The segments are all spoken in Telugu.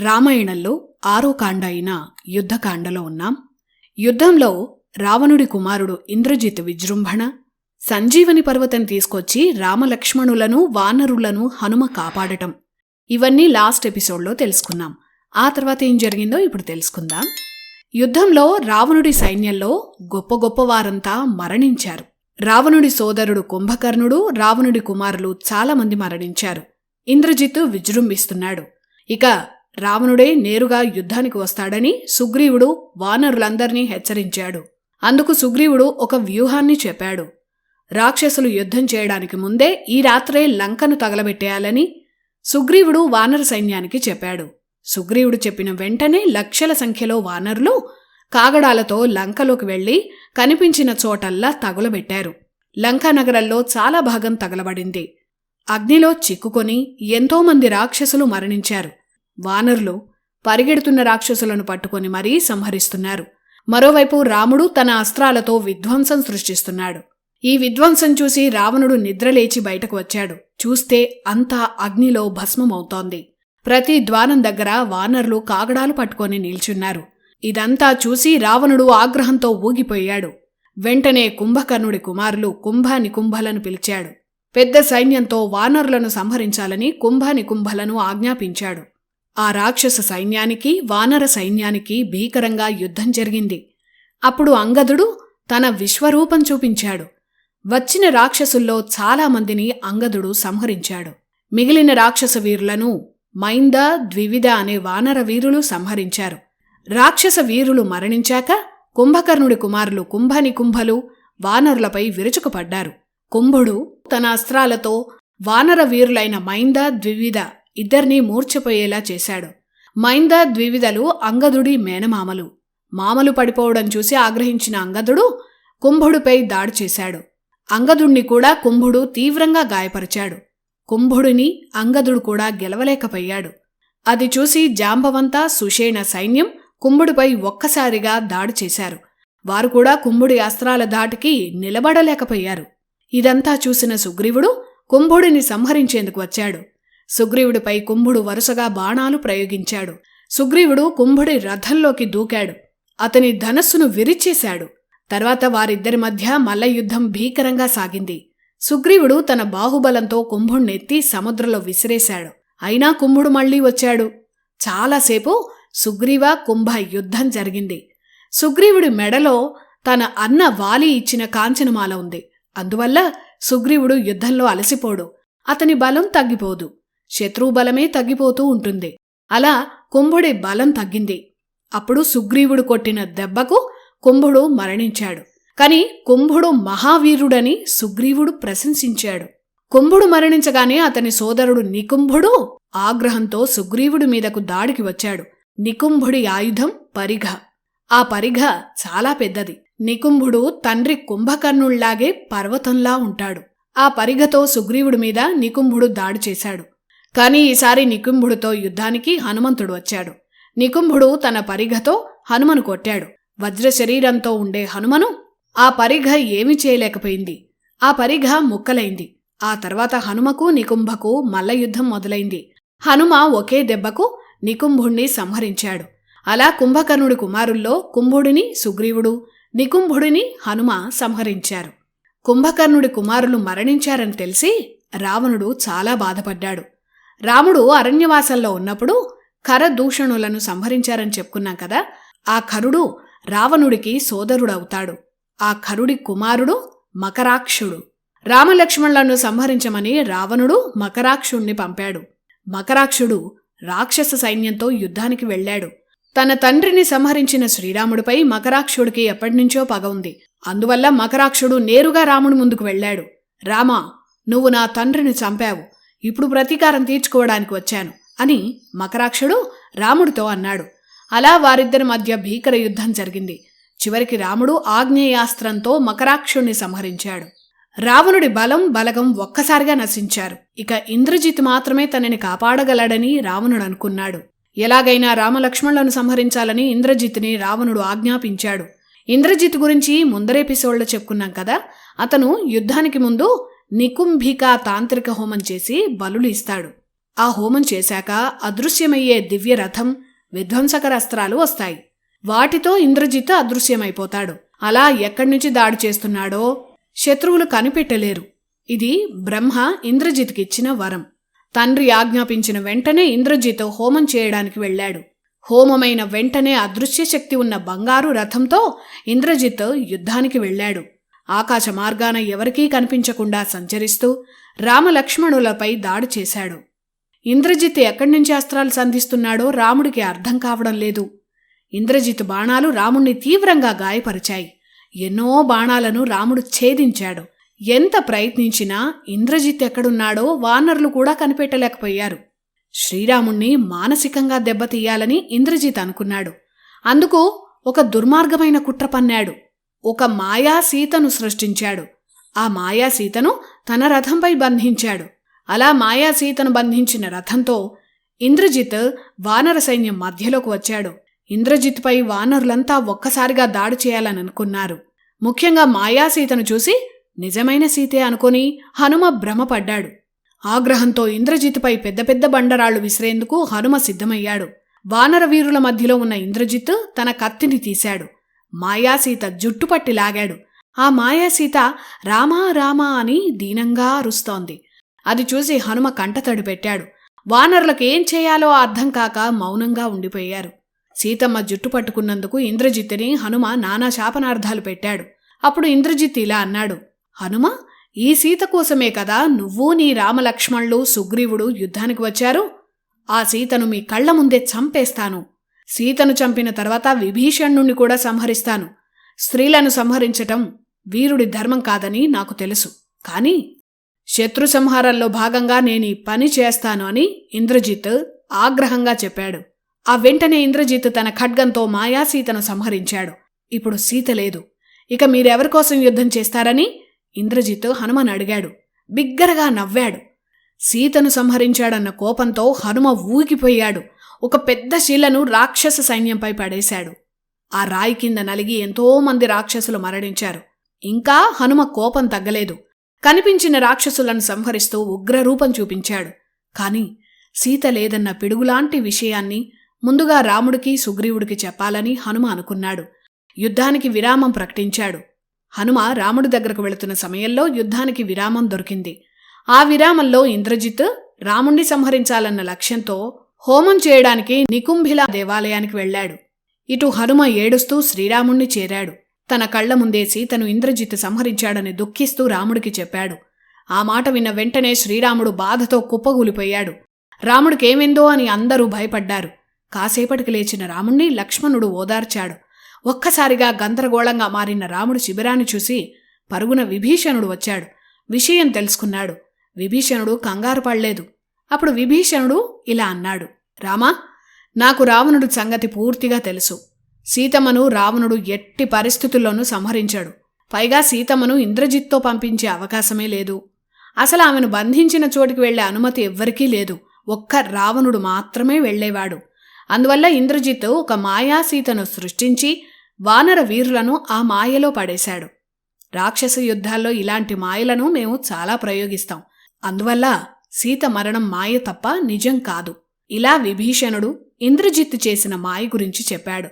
రామాయణంలో ఆరో కాండ అయిన యుద్ధకాండలో ఉన్నాం. యుద్ధంలో రావణుడి కుమారుడు ఇంద్రజిత్ విజృంభణ సంజీవని పర్వతం తీసుకొచ్చి రామలక్ష్మణులను వానరులను హనుమ కాపాడటం. ఇవన్నీ లాస్ట్ ఎపిసోడ్లో తెలుసుకున్నాం. ఆ తర్వాత ఏం జరిగిందో ఇప్పుడు తెలుసుకుందాం. యుద్ధంలో రావణుడి సైన్యంలో గొప్ప గొప్ప వారంతా మరణించారు. రావణుడి సోదరుడు కుంభకర్ణుడు రావణుడి కుమారులు చాలామంది మరణించారు. ఇంద్రజిత్తు విజృంభిస్తున్నాడు. ఇక రావణుడే నేరుగా యుద్ధానికి వస్తాడని సుగ్రీవుడు వానరులందర్నీ హెచ్చరించాడు. అందుకు సుగ్రీవుడు ఒక వ్యూహాన్ని చెప్పాడు. రాక్షసులు యుద్ధం చేయడానికి ముందే ఈ రాత్రే లంకను తగలబెట్టేయాలని సుగ్రీవుడు వానర సైన్యానికి చెప్పాడు. సుగ్రీవుడు చెప్పిన వెంటనే లక్షల సంఖ్యలో వానరులు కాగడాలతో లంకలోకి వెళ్ళి కనిపించిన చోటల్లా తగులబెట్టారు. లంకా నగరంలో చాలా భాగం తగలబడింది. అగ్నిలో చిక్కుకొని ఎంతోమంది రాక్షసులు మరణించారు. వానరులు పరిగెడుతున్న రాక్షసులను పట్టుకొని మరీ సంహరిస్తున్నారు. మరోవైపు రాముడు తన అస్త్రాలతో విధ్వంసం సృష్టిస్తున్నాడు. ఈ విధ్వంసం చూసి రావణుడు నిద్రలేచి బయటకు వచ్చాడు. చూస్తే అంతా అగ్నిలో భస్మమవుతోంది. ప్రతి ద్వారం దగ్గర వానరులు కాగడాలు పట్టుకొని నిల్చున్నారు. ఇదంతా చూసి రావణుడు ఆగ్రహంతో ఊగిపోయాడు. వెంటనే కుంభకర్ణుడి కుమారులు కుంభ నికుంభలను పిలిచాడు. పెద్ద సైన్యంతో వానరులను సంహరించాలని కుంభ నికుంభలను ఆజ్ఞాపించాడు. ఆ రాక్షస సైన్యానికి వానర సైన్యానికి భీకరంగా యుద్ధం జరిగింది. అప్పుడు అంగదుడు తన విశ్వరూపం చూపించాడు. వచ్చిన రాక్షసుల్లో చాలామందిని అంగదుడు సంహరించాడు. మిగిలిన రాక్షస వీరులను మైంద ద్వివిధ అనే వానర వీరులు సంహరించారు. రాక్షస వీరులు మరణించాక కుంభకర్ణుడి కుమారులు కుంభని కుంభలు వానరులపై విరుచుకుపడ్డారు. కుంభుడు తన అస్త్రాలతో వానర వీరులైన మైంద ద్వివిధ ఇద్దర్నీ మూర్ఛపోయేలా చేశాడు. మైంద ద్వివిధలు అంగదుడి మేనమామలు. మామలు పడిపోవడం చూసి ఆగ్రహించిన అంగదుడు కుంభుడిపై దాడి చేశాడు. అంగదుణ్ణి కూడా కుంభుడు తీవ్రంగా గాయపరిచాడు. కుంభుడిని అంగదుడు కూడా గెలవలేకపోయాడు. అది చూసి జాంబవంత సుషేణ సైన్యం కుంభుడిపై ఒక్కసారిగా దాడి చేశారు. వారు కూడా కుంభుడి అస్త్రాల దాటికి నిలబడలేకపోయారు. ఇదంతా చూసిన సుగ్రీవుడు కుంభుడిని సంహరించేందుకు వచ్చాడు. సుగ్రీవుడిపై కుంభుడు వరుసగా బాణాలు ప్రయోగించాడు. సుగ్రీవుడు కుంభుడి రథంలోకి దూకాడు. అతని ధనస్సును విరిచేశాడు. తర్వాత వారిద్దరి మధ్య మల్లయుద్ధం భీకరంగా సాగింది. సుగ్రీవుడు తన బాహుబలంతో కుంభుణ్ణెత్తి సముద్రంలో విసిరేశాడు. అయినా కుంభుడు మళ్ళీ వచ్చాడు. చాలాసేపు సుగ్రీవ కుంభ యుద్ధం జరిగింది. సుగ్రీవుడి మెడలో తన అన్న వాలి ఇచ్చిన కాంచనమాల ఉంది. అందువల్ల సుగ్రీవుడు యుద్ధంలో అలసిపోడు. అతని బలం తగ్గిపోదు. శత్రువు బలమే తగ్గిపోతూ ఉంటుంది. అలా కుంభుడి బలం తగ్గింది. అప్పుడు సుగ్రీవుడు కొట్టిన దెబ్బకు కుంభుడు మరణించాడు. కాని కుంభుడు మహావీరుడని సుగ్రీవుడు ప్రశంసించాడు. కుంభుడు మరణించగానే అతని సోదరుడు నికుంభుడు ఆగ్రహంతో సుగ్రీవుడి మీదకు దాడికి వచ్చాడు. నికుంభుడి ఆయుధం పరిఘ. ఆ పరిఘ చాలా పెద్దది. నికుంభుడు తండ్రి కుంభకర్ణుళ్ళాగే పర్వతంలా ఉంటాడు. ఆ పరిఘతో సుగ్రీవుడి మీద నికుంభుడు దాడి చేశాడు. కానీ ఈసారి నికుంభుడితో యుద్ధానికి హనుమంతుడు వచ్చాడు. నికుంభుడు తన పరిఘతో హనుమను కొట్టాడు. వజ్ర శరీరంతో ఉండే హనుమను ఆ పరిఘ ఏమీ చేయలేకపోయింది. ఆ పరిఘ ముక్కలైంది. ఆ తర్వాత హనుమకు నికుంభకు మల్ల యుద్ధం మొదలైంది. హనుమ ఒకే దెబ్బకు నికుంభుణ్ణి సంహరించాడు. అలా కుంభకర్ణుడి కుమారుల్లో కుంభుడిని సుగ్రీవుడు నికుంభుడిని హనుమ సంహరించారు. కుంభకర్ణుడి కుమారులు మరణించారని తెలిసి రావణుడు చాలా బాధపడ్డాడు. రాముడు అరణ్యవాసంలో ఉన్నప్పుడు కరదూషణులను సంహరించారని చెప్పుకున్నాం కదా. ఆ కరుడు రావణుడికి సోదరుడవుతాడు. ఆ కరుడి కుమారుడు మకరాక్షుడు. రామలక్ష్మణులను సంహరించమని రావణుడు మకరాక్షుణ్ణి పంపాడు. మకరాక్షుడు రాక్షస సైన్యంతో యుద్ధానికి వెళ్ళాడు. తన తండ్రిని సంహరించిన శ్రీరాముడిపై మకరాక్షుడికి ఎప్పటినుంచో పగ ఉంది. అందువల్ల మకరాక్షుడు నేరుగా రాముడి ముందుకు వెళ్ళాడు. రామా నువ్వు నా తండ్రిని చంపావు. ఇప్పుడు ప్రతీకారం తీర్చుకోవడానికి వచ్చాను అని మకరాక్షుడు రాముడితో అన్నాడు. అలా వారిద్దరి మధ్య భీకర యుద్ధం జరిగింది. చివరికి రాముడు ఆగ్నేయాస్త్రంతో మకరాక్షుణ్ణి సంహరించాడు. రావణుడి బలం బలగం ఒక్కసారిగా నశించారు. ఇక ఇంద్రజిత్ మాత్రమే తనని కాపాడగలడని రావణుడు అనుకున్నాడు. ఎలాగైనా రామలక్ష్మణులను సంహరించాలని ఇంద్రజిత్ని రావణుడు ఆజ్ఞాపించాడు. ఇంద్రజిత్ గురించి ముందరెపిసోడ్లో చెప్పుకున్నాం కదా అతను యుద్ధానికి ముందు నికుంభికా తాంత్రిక హోమం చేసి బలులు ఇస్తాడు. ఆ హోమం చేశాక అదృశ్యమయ్యే దివ్య రథం విధ్వంసకర అస్త్రాలు వస్తాయి. వాటితో ఇంద్రజిత్ అదృశ్యమైపోతాడు. అలా ఎక్కడి నుంచి దాడి చేస్తున్నాడో శత్రువులు కనిపెట్టలేరు. ఇది బ్రహ్మ ఇంద్రజిత్కిచ్చిన వరం. తండ్రి ఆజ్ఞాపించిన వెంటనే ఇంద్రజిత్ హోమం చేయడానికి వెళ్ళాడు. హోమమైన వెంటనే అదృశ్య శక్తి ఉన్న బంగారు రథంతో ఇంద్రజిత్ యుద్ధానికి వెళ్ళాడు. ఆకాశ మార్గాన ఎవరికీ కనిపించకుండా సంచరిస్తూ రామలక్ష్మణులపై దాడి చేశాడు. ఇంద్రజిత్ ఎక్కడి నుంచి అస్త్రాలు సంధిస్తున్నాడో రాముడికి అర్థం కావడం లేదు. ఇంద్రజిత్ బాణాలు రాముణ్ణి తీవ్రంగా గాయపరిచాయి. ఎన్నో బాణాలను రాముడు ఛేదించాడు. ఎంత ప్రయత్నించినా ఇంద్రజిత్ ఎక్కడున్నాడో వానర్లు కూడా కనిపెట్టలేకపోయారు. శ్రీరాముణ్ణి మానసికంగా దెబ్బతీయాలని ఇంద్రజిత్ అనుకున్నాడు. అందుకు ఒక దుర్మార్గమైన కుట్ర పన్నాడు. ఒక మాయా సీతను సృష్టించాడు. ఆ మాయా సీతను తన రథంపై బంధించాడు. అలా మాయా సీతను బంధించిన రథంతో ఇంద్రజిత్ వానర సైన్యం మధ్యలోకి వచ్చాడు. ఇంద్రజిత్పై వానరులంతా ఒక్కసారిగా దాడి చేయాలని అనుకున్నారు. ముఖ్యంగా మాయా సీతను చూసి నిజమైన సీతే అనుకొని హనుమ భ్రమపడ్డాడు. ఆగ్రహంతో ఇంద్రజిత్పై పెద్ద పెద్ద బండరాళ్ళు విసిరేందుకు హనుమ సిద్ధమయ్యాడు. వానర వీరుల మధ్యలో ఉన్న ఇంద్రజిత్ తన కత్తిని తీశాడు. మాయాసీత జుట్టుపట్టి లాగాడు ఆ మాయాసీత రామా రామా అని దీనంగా అరుస్తోంది. అది చూసి హనుమ కంటతడి పెట్టాడు. వానరులకు ఏం చేయాలో అర్థం కాక మౌనంగా ఉండిపోయారు. సీతమ్మ జుట్టు పట్టుకున్నందుకు ఇంద్రజిత్తుని హనుమ నానా శాపనార్థాలు పెట్టాడు. అప్పుడు ఇంద్రజిత్ ఇలా అన్నాడు హనుమ ఈ సీత కోసమే కదా నువ్వు నీ రామలక్ష్మణులు సుగ్రీవుడు యుద్ధానికి వచ్చారు? ఆ సీతను మీ కళ్ళ ముందే చంపేస్తాను. సీతను చంపిన తర్వాత విభీషణుణ్ణి కూడా సంహరిస్తాను. స్త్రీలను సంహరించటం వీరుడి ధర్మం కాదని నాకు తెలుసు. కాని శత్రు సంహారంలో భాగంగా నేను ఈ పని చేస్తాను అని ఇంద్రజిత్ ఆగ్రహంగా చెప్పాడు. ఆ వెంటనే ఇంద్రజిత్ తన ఖడ్గంతో మాయాసీతను సంహరించాడు. ఇప్పుడు సీత లేదు. ఇక మీరెవరి కోసం యుద్ధం చేస్తారని ఇంద్రజిత్ హనుమన్ అడిగాడు. బిగ్గరగా నవ్వాడు. సీతను సంహరించాడన్న కోపంతో హనుమ ఊగిపోయాడు. ఒక పెద్ద శిలను రాక్షస సైన్యంపై పడేశాడు. ఆ రాయి కింద నలిగి ఎంతోమంది రాక్షసులు మరణించారు. ఇంకా హనుమ కోపం తగ్గలేదు. కనిపించిన రాక్షసులను సంహరిస్తూ ఉగ్రరూపం చూపించాడు. కాని సీత లేదన్న పిడుగులాంటి విషయాన్ని ముందుగా రాముడికి సుగ్రీవుడికి చెప్పాలని హనుమ అనుకున్నాడు. యుద్ధానికి విరామం ప్రకటించాడు. హనుమ రాముడి దగ్గరకు వెళుతున్న సమయంలో యుద్ధానికి విరామం దొరికింది. ఆ విరామంలో ఇంద్రజిత్ రాముణ్ణి సంహరించాలన్న లక్ష్యంతో హోమం చేయడానికి నికుంభిల దేవాలయానికి వెళ్ళాడు. ఇటు హనుమ ఏడుస్తూ శ్రీరాముణ్ణి చేరాడు. తన కళ్ళ ముందే సీతను ఇంద్రజిత్ సంహరించాడని దుఃఖిస్తూ రాముడికి చెప్పాడు. ఆ మాట విన్న వెంటనే శ్రీరాముడు బాధతో కుప్పగూలిపోయాడు. రాముడికేమెందో అని అందరూ భయపడ్డారు. కాసేపటికి లేచిన రాముణ్ణి లక్ష్మణుడు ఓదార్చాడు. ఒక్కసారిగా గందరగోళంగా మారిన రాముడు శిబిరాన్ని చూసి పరుగున విభీషణుడు వచ్చాడు. విషయం తెలుసుకున్నాడు. విభీషణుడు కంగారు పడలేదు. అప్పుడు విభీషణుడు ఇలా అన్నాడు రామా నాకు రావణుడు సంగతి పూర్తిగా తెలుసు. సీతమ్మను రావణుడు ఎట్టి పరిస్థితుల్లోనూ సంహరించాడు. పైగా సీతమ్మను ఇంద్రజిత్తో పంపించే అవకాశమే లేదు. అసలు ఆమెను బంధించిన చోటికి వెళ్ళే అనుమతి ఎవ్వరికీ లేదు. ఒక్క రావణుడు మాత్రమే వెళ్ళేవాడు అందువల్ల ఇంద్రజిత్ ఒక మాయా సీతను సృష్టించి వానర వీరులను ఆ మాయలో పడేశాడు. రాక్షస యుద్ధాల్లో ఇలాంటి మాయలను మేము చాలా ప్రయోగిస్తాం. అందువల్ల సీత మరణం మాయ తప్ప నిజం కాదు. ఇలా విభీషణుడు ఇంద్రజిత్ చేసిన మాయ గురించి చెప్పాడు.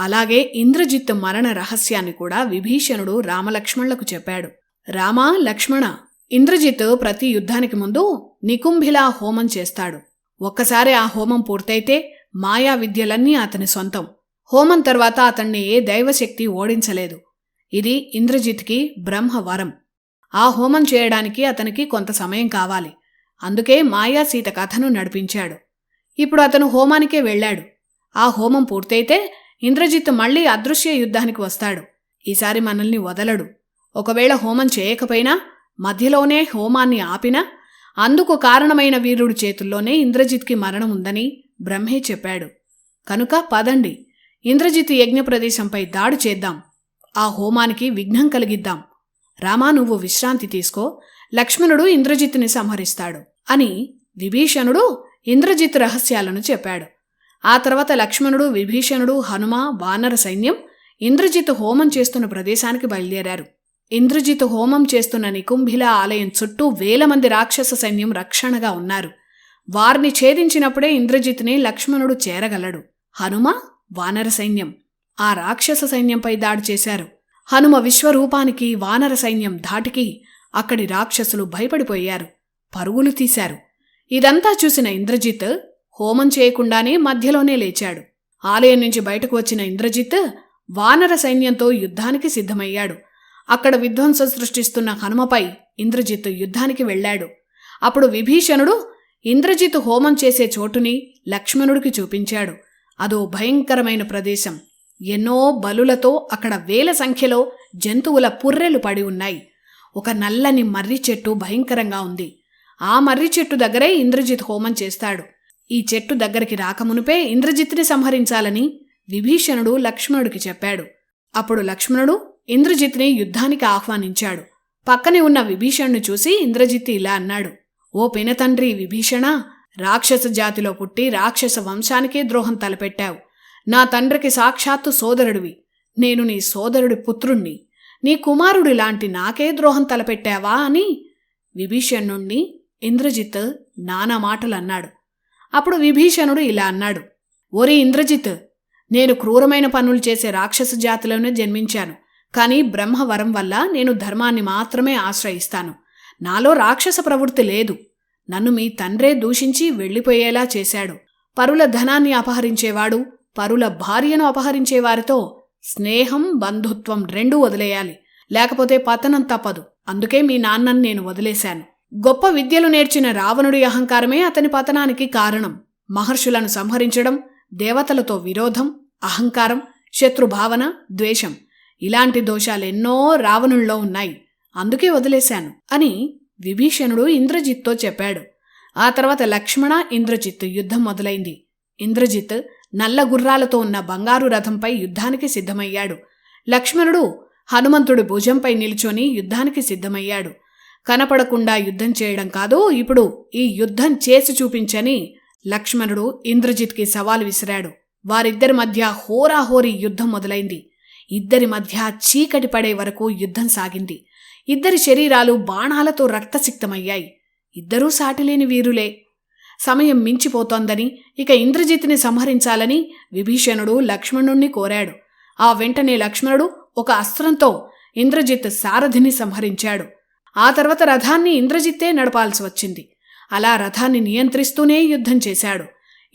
అలాగే ఇంద్రజిత్ మరణ రహస్యాన్ని కూడా విభీషణుడు రామలక్ష్మణులకు చెప్పాడు. రామా లక్ష్మణ ఇంద్రజిత్ ప్రతి యుద్ధానికి ముందు నికుంభిలా హోమం చేస్తాడు. ఒక్కసారి ఆ హోమం పూర్తయితే మాయా విద్యలన్నీ అతని సొంతం. హోమం తర్వాత అతన్ని ఏ దైవశక్తి ఓడించలేదు. ఇది ఇంద్రజిత్కి బ్రహ్మ వరం ఆ హోమం చేయడానికి అతనికి కొంత సమయం కావాలి. అందుకే మాయా సీత కథను నడిపించాడు. ఇప్పుడు అతను హోమానికే వెళ్ళాడు. ఆ హోమం పూర్తయితే ఇంద్రజిత్ మళ్ళీ అదృశ్య యుద్ధానికి వస్తాడు. ఈసారి మనల్ని వదలడు. ఒకవేళ హోమం చేయకపోయినా మధ్యలోనే హోమాన్ని ఆపినా అందుకు కారణమైన వీరుడి చేతుల్లోనే ఇంద్రజిత్కి మరణం ఉందని బ్రహ్మే చెప్పాడు. కనుక పదండి. ఇంద్రజిత్ యజ్ఞ ప్రదేశంపై దాడి చేద్దాం. ఆ హోమానికి విఘ్నం కలిగిద్దాం. రామా నువ్వు విశ్రాంతి తీసుకో. లక్ష్మణుడు ఇంద్రజిత్ని సంహరిస్తాడు. అని విభీషణుడు ఇంద్రజిత్ రహస్యాలను చెప్పాడు. ఆ తర్వాత లక్ష్మణుడు విభీషణుడు హనుమ వానర సైన్యం ఇంద్రజిత్ హోమం చేస్తున్న ప్రదేశానికి బయలుదేరారు. ఇంద్రజిత్ హోమం చేస్తున్న నికుంభిల ఆలయం చుట్టూ వేల మంది రాక్షస సైన్యం రక్షణగా ఉన్నారు. వారిని ఛేదించినప్పుడే ఇంద్రజిత్ని లక్ష్మణుడు చేరగలడు. హనుమ వానర సైన్యం ఆ రాక్షస సైన్యంపై దాడి చేశారు. హనుమ విశ్వరూపానికి వానర సైన్యం ధాటికి అక్కడి రాక్షసులు భయపడిపోయారు. పరుగులు తీశారు. ఇదంతా చూసిన ఇంద్రజిత్ హోమం చేయకుండానే మధ్యలోనే లేచాడు. ఆలయం నుంచి బయటకు వచ్చిన ఇంద్రజిత్ వానర సైన్యంతో యుద్ధానికి సిద్ధమయ్యాడు. అక్కడ విధ్వంసం సృష్టిస్తున్న హనుమపై ఇంద్రజిత్ యుద్ధానికి వెళ్ళాడు. అప్పుడు విభీషణుడు ఇంద్రజిత్ హోమం చేసే చోటుని లక్ష్మణుడికి చూపించాడు. అదో భయంకరమైన ప్రదేశం. ఎన్నో బలులతో అక్కడ వేల సంఖ్యలో జంతువుల పుర్రెలు పడి ఉన్నాయి. ఒక నల్లని మర్రి చెట్టు భయంకరంగా ఉంది. ఆ మర్రి చెట్టు దగ్గరే ఇంద్రజిత్ హోమం చేస్తాడు. ఈ చెట్టు దగ్గరికి రాకమునుపే ఇంద్రజిత్ని సంహరించాలని విభీషణుడు లక్ష్మణుడికి చెప్పాడు. అప్పుడు లక్ష్మణుడు ఇంద్రజిత్ని యుద్ధానికి ఆహ్వానించాడు. పక్కనే ఉన్న విభీషణ్ణి చూసి ఇంద్రజిత్ ఇలా అన్నాడు. ఓ పినతండ్రి విభీషణ రాక్షస జాతిలో పుట్టి రాక్షస వంశానికే ద్రోహం తలపెట్టావు. నా తండ్రికి సాక్షాత్తు సోదరుడివి. నేను నీ సోదరుడి పుత్రుణ్ణి. నీ కుమారుడి లాంటి నాకే ద్రోహం తలపెట్టావా? అని విభీషణుణ్ణి ఇంద్రజిత్ నానా మాటలు అన్నాడు అప్పుడు విభీషణుడు ఇలా అన్నాడు. ఓరి ఇంద్రజిత్ నేను క్రూరమైన పనులు చేసే రాక్షస జాతిలోనే జన్మించాను. కానీ బ్రహ్మవరం వల్ల నేను ధర్మాన్ని మాత్రమే ఆశ్రయిస్తాను. నాలో రాక్షస ప్రవృత్తి లేదు. నన్ను మీ తండ్రే దూషించి వెళ్ళిపోయేలా చేశాడు. పరుల ధనాన్ని అపహరించేవాడు పరుల భార్యను అపహరించేవారితో స్నేహం బంధుత్వం రెండూ వదిలేయాలి. లేకపోతే పతనం తప్పదు. అందుకే మీ నాన్నని నేను వదిలేశాను. గొప్ప విద్యలు నేర్చిన రావణుడి అహంకారమే అతని పతనానికి కారణం. మహర్షులను సంహరించడం దేవతలతో విరోధం అహంకారం శత్రుభావన ద్వేషం ఇలాంటి దోషాలెన్నో రావణుల్లో ఉన్నాయి. అందుకే వదిలేశాను అని విభీషణుడు ఇంద్రజిత్తో చెప్పాడు. ఆ తర్వాత లక్ష్మణ ఇంద్రజిత్ యుద్ధం మొదలైంది. ఇంద్రజిత్ నల్ల గుర్రాలతో ఉన్న బంగారు రథంపై యుద్ధానికి సిద్ధమయ్యాడు. లక్ష్మణుడు హనుమంతుడి భుజంపై నిల్చొని యుద్ధానికి సిద్ధమయ్యాడు. కనపడకుండా యుద్ధం చేయడం కాదు ఇప్పుడు ఈ యుద్ధం చేసి చూపించని లక్ష్మణుడు ఇంద్రజిత్కి సవాలు విసిరాడు. వారిద్దరి మధ్య హోరాహోరీ యుద్ధం మొదలైంది. ఇద్దరి మధ్య చీకటి పడే వరకు యుద్ధం సాగింది. ఇద్దరి శరీరాలు బాణాలతో రక్తసిక్తమయ్యాయి. ఇద్దరూ సాటిలేని వీరులే. సమయం మించిపోతోందని ఇక ఇంద్రజిత్ని సంహరించాలని విభీషణుడు లక్ష్మణుణ్ణి కోరాడు. ఆ వెంటనే లక్ష్మణుడు ఒక అస్త్రంతో ఇంద్రజిత్ సారథిని సంహరించాడు. ఆ తర్వాత రథాన్ని ఇంద్రజిత్తే నడపాల్సి వచ్చింది. అలా రథాన్ని నియంత్రిస్తూనే యుద్ధం చేశాడు.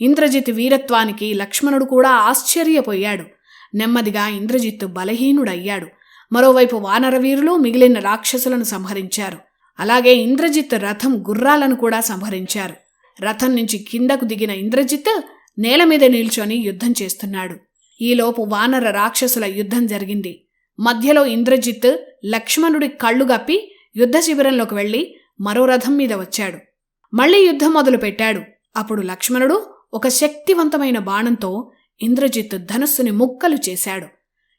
ఇంద్రజిత్ వీరత్వానికి లక్ష్మణుడు కూడా ఆశ్చర్యపోయాడు. నెమ్మదిగా ఇంద్రజిత్ బలహీనుడయ్యాడు. మరోవైపు వానరవీరులు మిగిలిన రాక్షసులను సంహరించారు. అలాగే ఇంద్రజిత్ రథం గుర్రాలను కూడా సంహరించారు. రథం నుంచి కిందకు దిగిన ఇంద్రజిత్ నేల మీద నిల్చొని యుద్ధం చేస్తున్నాడు. ఈలోపు వానర రాక్షసుల యుద్ధం జరిగింది. మధ్యలో ఇంద్రజిత్ లక్ష్మణుడి కళ్ళు గప్పి యుద్ధ శిబిరంలోకి వెళ్ళి మరో రథం మీద వచ్చాడు. మళ్ళీ యుద్ధం మొదలు పెట్టాడు అప్పుడు లక్ష్మణుడు ఒక శక్తివంతమైన బాణంతో ఇంద్రజిత్ ధనుస్సుని ముక్కలు చేశాడు.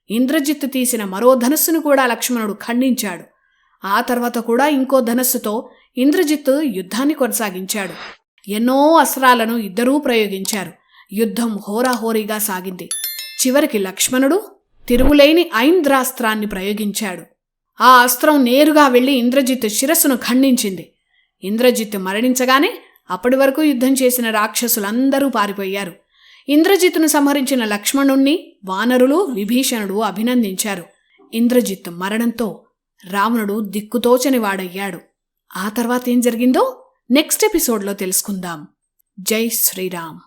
ఇంద్రజిత్ తీసిన మరో ధనుస్సును కూడా లక్ష్మణుడు ఖండించాడు. ఆ తర్వాత కూడా ఇంకో ధనస్సుతో ఇంద్రజిత్ యుద్ధాన్ని కొనసాగించాడు. ఎన్నో అస్త్రాలను ఇద్దరూ ప్రయోగించారు. యుద్ధం హోరాహోరీగా సాగింది. చివరికి లక్ష్మణుడు తిరుగులేని ఐంద్రాస్త్రాన్ని ప్రయోగించాడు. ఆ అస్త్రం నేరుగా వెళ్ళి ఇంద్రజిత్ శిరస్సును ఖండించింది. ఇంద్రజిత్ మరణించగానే అప్పటి వరకు యుద్ధం చేసిన రాక్షసులందరూ పారిపోయారు. ఇంద్రజిత్తును సంహరించిన లక్ష్మణుణ్ణి వానరులు విభీషణుడు అభినందించారు. ఇంద్రజిత్ మరణంతో రావణుడు దిక్కుతోచని వాడయ్యాడు. ఆ తర్వాత ఏం జరిగిందో నెక్స్ట్ ఎపిసోడ్లో తెలుసుకుందాం. జై శ్రీరామ్.